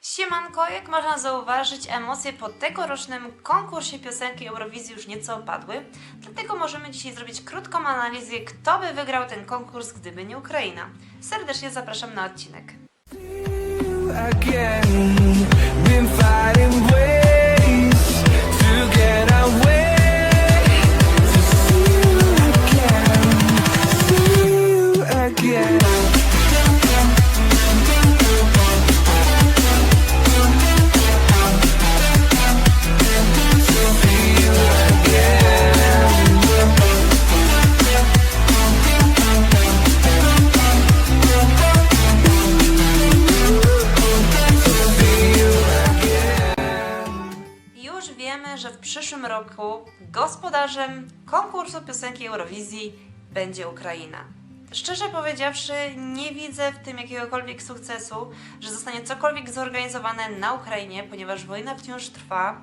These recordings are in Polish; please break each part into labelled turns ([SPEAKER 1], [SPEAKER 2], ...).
[SPEAKER 1] Siemanko, jak można zauważyć, emocje po tegorocznym konkursie piosenki Eurowizji już nieco opadły, dlatego możemy dzisiaj zrobić krótką analizę, kto by wygrał ten konkurs, gdyby nie Ukraina. Serdecznie zapraszam na odcinek.
[SPEAKER 2] again.
[SPEAKER 1] Że w przyszłym roku gospodarzem konkursu piosenki Eurowizji będzie Ukraina. Szczerze powiedziawszy, nie widzę w tym jakiegokolwiek sukcesu, że zostanie cokolwiek zorganizowane na Ukrainie, ponieważ wojna wciąż trwa.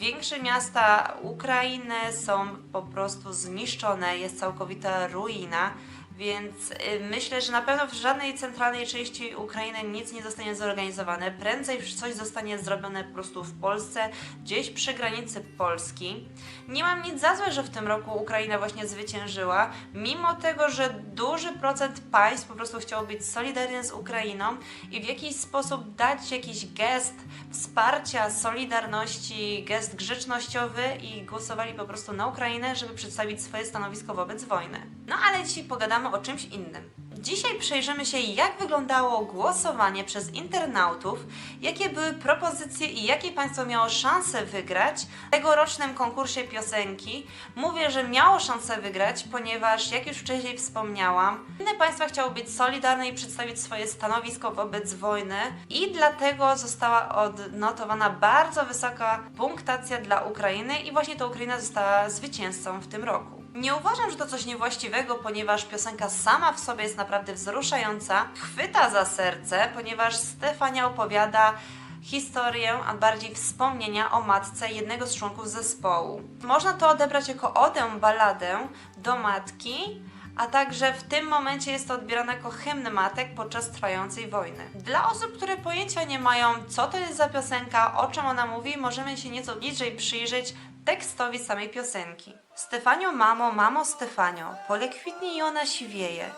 [SPEAKER 1] Większe miasta Ukrainy są po prostu zniszczone, jest całkowita ruina, więc y, myślę, że na pewno w żadnej centralnej części Ukrainy nic nie zostanie zorganizowane. Prędzej coś zostanie zrobione po prostu w Polsce, gdzieś przy granicy Polski. Nie mam nic za złe, że w tym roku Ukraina właśnie zwyciężyła, mimo tego, że duży procent państw po prostu chciał być solidarny z Ukrainą i w jakiś sposób dać jakiś gest wsparcia, solidarności, gest grzecznościowy i głosowali po prostu na Ukrainę, żeby przedstawić swoje stanowisko wobec wojny. No ale dzisiaj pogadamy o czymś innym. Dzisiaj przejrzymy się, jak wyglądało głosowanie przez internautów, jakie były propozycje i jakie państwo miało szansę wygrać w tegorocznym konkursie piosenki. Mówię, że miało szansę wygrać, ponieważ, jak już wcześniej wspomniałam, inne państwa chciały być solidarne i przedstawić swoje stanowisko wobec wojny i dlatego została odnotowana bardzo wysoka punktacja dla Ukrainy i właśnie to Ukraina została zwycięzcą w tym roku. Nie uważam, że to coś niewłaściwego, ponieważ piosenka sama w sobie jest naprawdę wzruszająca, chwyta za serce, ponieważ Stefania opowiada historię, a bardziej wspomnienia o matce jednego z członków zespołu. Można to odebrać jako odę, baladę do matki, a także w tym momencie jest to odbierane jako hymn matek podczas trwającej wojny. Dla osób, które pojęcia nie mają, co to jest za piosenka, o czym ona mówi, możemy się nieco bliżej przyjrzeć tekstowi samej piosenki. Stefanio, mamo, mamo Stefanio, pole kwitnie i ona siwieje.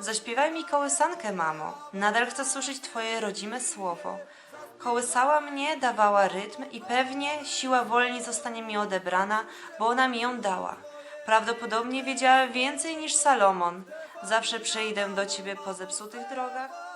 [SPEAKER 1] Zaśpiewaj mi kołysankę, mamo, nadal chcę słyszeć twoje rodzime słowo. Kołysała mnie, dawała rytm i pewnie siła wolni zostanie mi odebrana, bo ona mi ją dała. Prawdopodobnie wiedziała więcej niż Salomon. Zawsze przyjdę do ciebie po zepsutych drogach.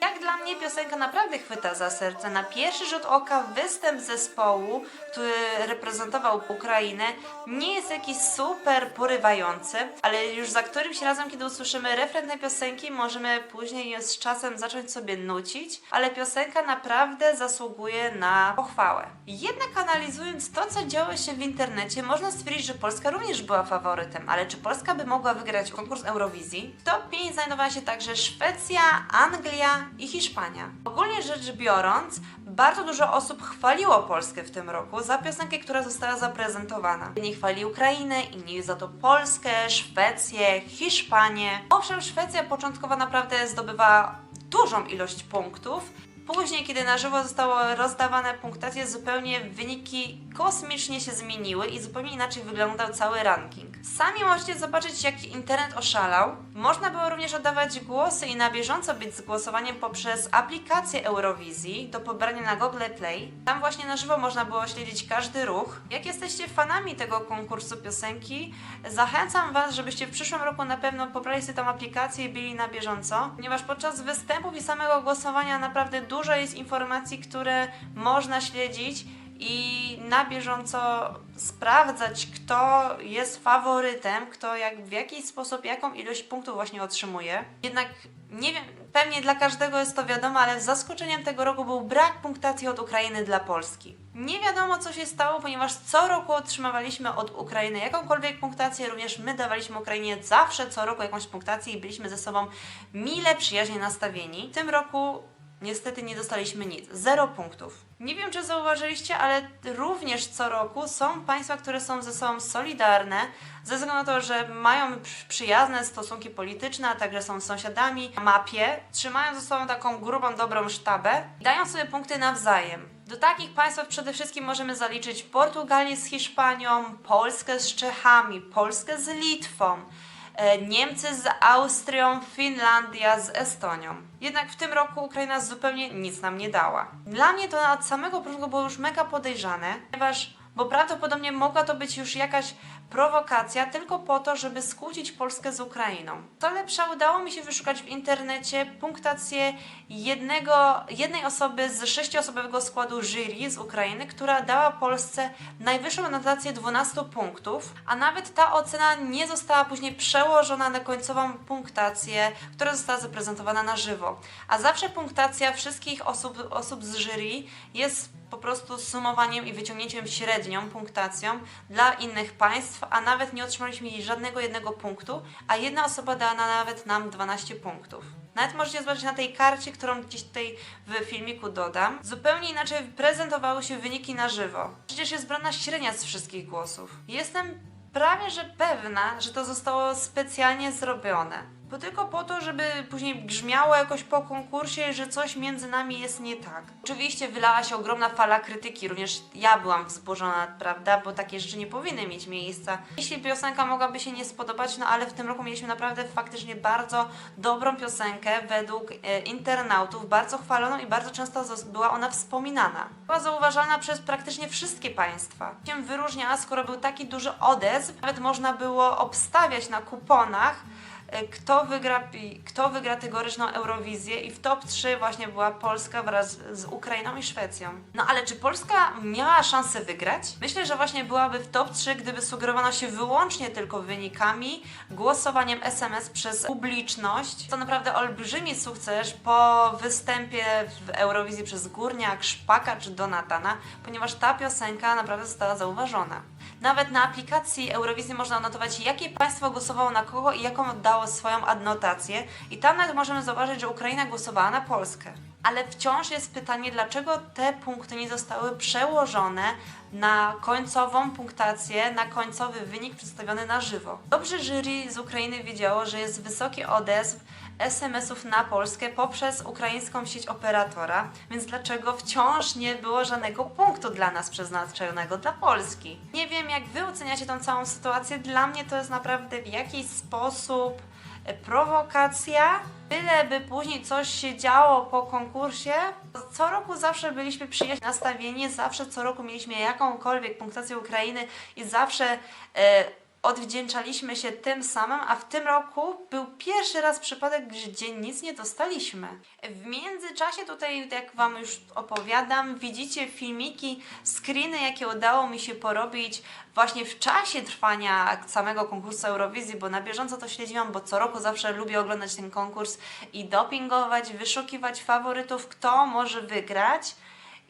[SPEAKER 1] Jak dla mnie piosenka naprawdę chwyta za serce. Na pierwszy rzut oka występ zespołu, który reprezentował Ukrainę, nie jest jakiś super porywający, ale już za którymś razem, kiedy usłyszymy refren tej piosenki, możemy później z czasem zacząć sobie nucić, ale piosenka naprawdę zasługuje na pochwałę. Jednak analizując to, co działo się w internecie, można stwierdzić, że Polska również była faworytem, ale czy Polska by mogła wygrać konkurs Eurowizji? Top 5 znajdowała się także Szwecja, Anglia i Hiszpania. Ogólnie rzecz biorąc, bardzo dużo osób chwaliło Polskę w tym roku za piosenkę, która została zaprezentowana. Jedni chwali Ukrainę, inni za to Polskę, Szwecję, Hiszpanię. Owszem, Szwecja początkowo naprawdę zdobywała dużą ilość punktów, Później, kiedy na żywo zostało rozdawane punktacje, zupełnie wyniki kosmicznie się zmieniły i zupełnie inaczej wyglądał cały ranking. Sami możecie zobaczyć, jak internet oszalał. Można było również oddawać głosy i na bieżąco być z głosowaniem poprzez aplikację Eurowizji do pobrania na Google Play. Tam właśnie na żywo można było śledzić każdy ruch. Jak jesteście fanami tego konkursu piosenki, zachęcam Was, żebyście w przyszłym roku na pewno pobrali sobie tą aplikację i byli na bieżąco, ponieważ podczas występów i samego głosowania naprawdę dużo jest informacji, które można śledzić i na bieżąco sprawdzać, kto jest faworytem, kto jak, w jaki sposób, jaką ilość punktów właśnie otrzymuje. Jednak nie wiem, pewnie dla każdego jest to wiadomo, ale zaskoczeniem tego roku był brak punktacji od Ukrainy dla Polski. Nie wiadomo, co się stało, ponieważ co roku otrzymywaliśmy od Ukrainy jakąkolwiek punktację, również my dawaliśmy Ukrainie zawsze co roku jakąś punktację i byliśmy ze sobą mile przyjaźnie nastawieni. W tym roku Niestety nie dostaliśmy nic. Zero punktów. Nie wiem, czy zauważyliście, ale również co roku są państwa, które są ze sobą solidarne, ze względu na to, że mają przy- przyjazne stosunki polityczne, a także są sąsiadami na mapie, trzymają ze sobą taką grubą, dobrą sztabę i dają sobie punkty nawzajem. Do takich państw przede wszystkim możemy zaliczyć Portugalię z Hiszpanią, Polskę z Czechami, Polskę z Litwą, Niemcy z Austrią, Finlandia z Estonią. Jednak w tym roku Ukraina zupełnie nic nam nie dała. Dla mnie to od samego początku było już mega podejrzane, ponieważ bo prawdopodobnie mogła to być już jakaś prowokacja tylko po to, żeby skłócić Polskę z Ukrainą. Co lepsze, udało mi się wyszukać w internecie punktację jednego, jednej osoby z sześciosobowego składu jury z Ukrainy, która dała Polsce najwyższą notację 12 punktów, a nawet ta ocena nie została później przełożona na końcową punktację, która została zaprezentowana na żywo. A zawsze punktacja wszystkich osób, osób z jury jest po prostu sumowaniem i wyciągnięciem średnią punktacją dla innych państw, a nawet nie otrzymaliśmy jej żadnego jednego punktu, a jedna osoba dała na, nawet nam 12 punktów. Nawet możecie zobaczyć na tej karcie, którą gdzieś tutaj w filmiku dodam. Zupełnie inaczej prezentowały się wyniki na żywo. Przecież jest brana średnia z wszystkich głosów. Jestem prawie że pewna, że to zostało specjalnie zrobione. Bo tylko po to, żeby później brzmiało jakoś po konkursie, że coś między nami jest nie tak. Oczywiście wylała się ogromna fala krytyki, również ja byłam wzburzona, prawda, bo takie rzeczy nie powinny mieć miejsca. Jeśli piosenka mogłaby się nie spodobać, no ale w tym roku mieliśmy naprawdę faktycznie bardzo dobrą piosenkę według e, internautów, bardzo chwaloną i bardzo często była ona wspominana. Była zauważalna przez praktycznie wszystkie państwa. Się wyróżniała, skoro był taki duży odezw, nawet można było obstawiać na kuponach, kto wygra, kto wygra tegoroczną Eurowizję i w top 3 właśnie była Polska wraz z Ukrainą i Szwecją. No ale czy Polska miała szansę wygrać? Myślę, że właśnie byłaby w top 3, gdyby sugerowano się wyłącznie tylko wynikami, głosowaniem SMS przez publiczność. To naprawdę olbrzymi sukces po występie w Eurowizji przez Górniak, Szpaka czy Donatana, ponieważ ta piosenka naprawdę została zauważona. Nawet na aplikacji Eurowizji można notować, jakie państwo głosowało na kogo i jaką oddało swoją adnotację. I tam nawet możemy zauważyć, że Ukraina głosowała na Polskę. Ale wciąż jest pytanie, dlaczego te punkty nie zostały przełożone na końcową punktację, na końcowy wynik przedstawiony na żywo. Dobrze jury z Ukrainy wiedziało, że jest wysoki odezw SMS-ów na Polskę poprzez ukraińską sieć operatora, więc dlaczego wciąż nie było żadnego punktu dla nas przeznaczonego dla Polski? Nie wiem, jak Wy oceniacie tą całą sytuację. Dla mnie to jest naprawdę w jakiś sposób prowokacja. Byleby później coś się działo po konkursie, co roku zawsze byliśmy przyjaźnie nastawieni, zawsze co roku mieliśmy jakąkolwiek punktację Ukrainy i zawsze e, odwdzięczaliśmy się tym samym, a w tym roku był pierwszy raz przypadek, gdzie nic nie dostaliśmy. W międzyczasie tutaj, jak Wam już opowiadam, widzicie filmiki, screeny, jakie udało mi się porobić właśnie w czasie trwania samego konkursu Eurowizji, bo na bieżąco to śledziłam, bo co roku zawsze lubię oglądać ten konkurs i dopingować, wyszukiwać faworytów, kto może wygrać.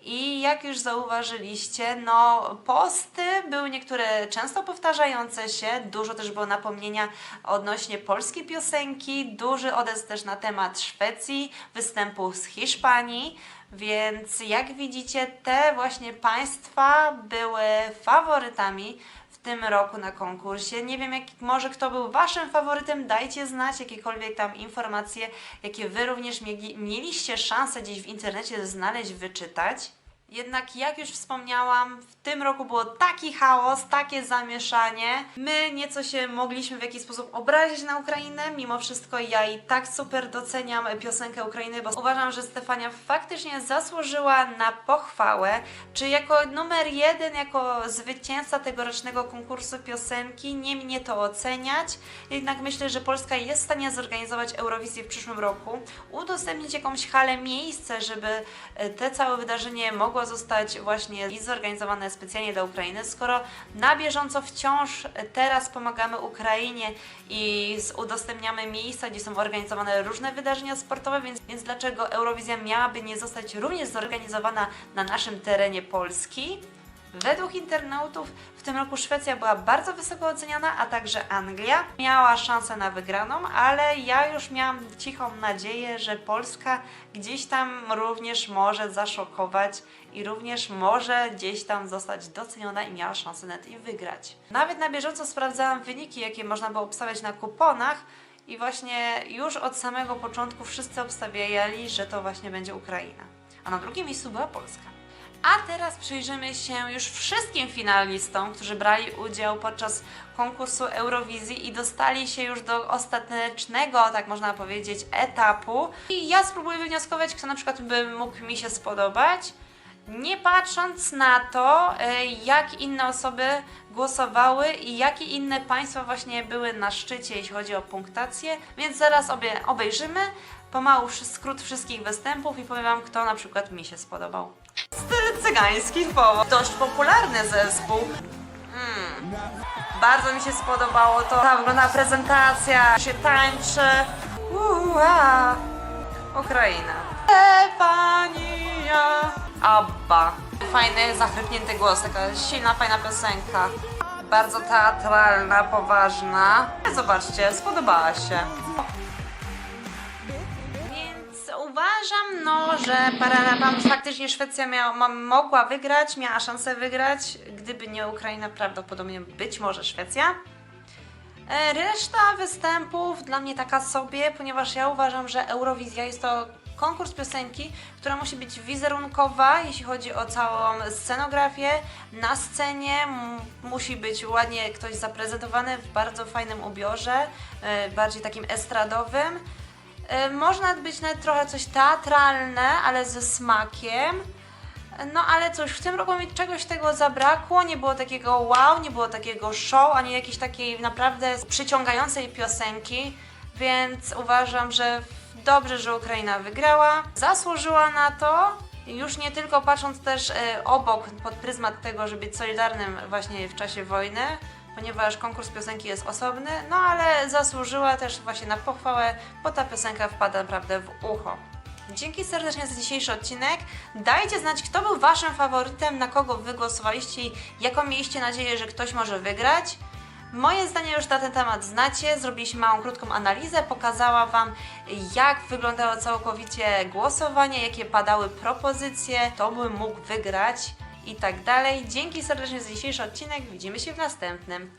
[SPEAKER 1] I jak już zauważyliście, no posty były niektóre często powtarzające się, dużo też było napomnienia odnośnie polskiej piosenki, duży odezw też na temat Szwecji, występu z Hiszpanii, więc jak widzicie, te właśnie państwa były faworytami w tym roku na konkursie. Nie wiem, jak, może kto był Waszym faworytem, dajcie znać jakiekolwiek tam informacje, jakie Wy również mieli, mieliście szansę gdzieś w internecie znaleźć, wyczytać. Jednak jak już wspomniałam, w tym roku było taki chaos, takie zamieszanie. My nieco się mogliśmy w jakiś sposób obrazić na Ukrainę, mimo wszystko ja i tak super doceniam piosenkę Ukrainy, bo uważam, że Stefania faktycznie zasłużyła na pochwałę. Czy jako numer jeden, jako zwycięzca tegorocznego konkursu piosenki, nie mnie to oceniać. Jednak myślę, że Polska jest w stanie zorganizować Eurowizję w przyszłym roku, udostępnić jakąś halę, miejsce, żeby e, te całe wydarzenie mogło zostać właśnie zorganizowane specjalnie dla Ukrainy, skoro na bieżąco wciąż teraz pomagamy Ukrainie i udostępniamy miejsca, gdzie są organizowane różne wydarzenia sportowe, więc, więc dlaczego Eurowizja miałaby nie zostać również zorganizowana na naszym terenie Polski? Według internautów w tym roku Szwecja była bardzo wysoko oceniana, a także Anglia miała szansę na wygraną, ale ja już miałam cichą nadzieję, że Polska gdzieś tam również może zaszokować i również może gdzieś tam zostać doceniona i miała szansę nawet i wygrać. Nawet na bieżąco sprawdzałam wyniki, jakie można było obstawiać na kuponach i właśnie już od samego początku wszyscy obstawiali, że to właśnie będzie Ukraina. A na drugim miejscu była Polska. A teraz przyjrzymy się już wszystkim finalistom, którzy brali udział podczas konkursu Eurowizji i dostali się już do ostatecznego, tak można powiedzieć, etapu. I ja spróbuję wywnioskować, kto na przykład by mógł mi się spodobać. Nie patrząc na to, e, jak inne osoby głosowały i jakie inne państwa właśnie były na szczycie, jeśli chodzi o punktację, więc zaraz obie obejrzymy pomału skrót wszystkich występów i powiem Wam, kto na przykład mi się spodobał. Cygański typowo. Dość popularny zespół. Mm. Bardzo mi się spodobało to. Ta wygląda prezentacja, się tańczy. Ua. Ukraina. Stefania. Abba. Fajny, zachrypnięty głos, taka silna, fajna piosenka. Bardzo teatralna, poważna. Zobaczcie, spodobała się. Uważam, no, że Paralapam faktycznie Szwecja miała, mogła wygrać, miała szansę wygrać. Gdyby nie Ukraina, prawdopodobnie być może Szwecja. E, Reszta występów dla mnie taka sobie, ponieważ ja uważam, że Eurowizja jest to konkurs piosenki, która musi być wizerunkowa, jeśli chodzi o całą scenografię. Na scenie musi być ładnie ktoś zaprezentowany w bardzo fajnym ubiorze, e, bardziej takim estradowym. E, Można być nawet trochę coś teatralne, ale ze smakiem. No ale cóż, w tym roku mi czegoś tego zabrakło, nie było takiego wow, nie było takiego show, ani jakiejś takiej naprawdę przyciągającej piosenki, więc uważam, że dobrze, że Ukraina wygrała, zasłużyła na to, już nie tylko patrząc też e, obok, pod pryzmat tego, żeby być solidarnym właśnie w czasie wojny, ponieważ konkurs piosenki jest osobny, no ale zasłużyła też właśnie na pochwałę, bo ta piosenka wpada naprawdę w ucho. Dzięki serdecznie za dzisiejszy odcinek. Dajcie znać, kto był Waszym faworytem, na kogo Wy głosowaliście i jaką mieliście nadzieję, że ktoś może wygrać. Moje zdanie już na ten temat znacie. Zrobiliśmy małą, krótką analizę. Pokazała Wam, jak wyglądało całkowicie głosowanie, jakie padały propozycje, kto by mógł wygrać i tak dalej. Dzięki serdecznie za dzisiejszy odcinek. Widzimy się w następnym.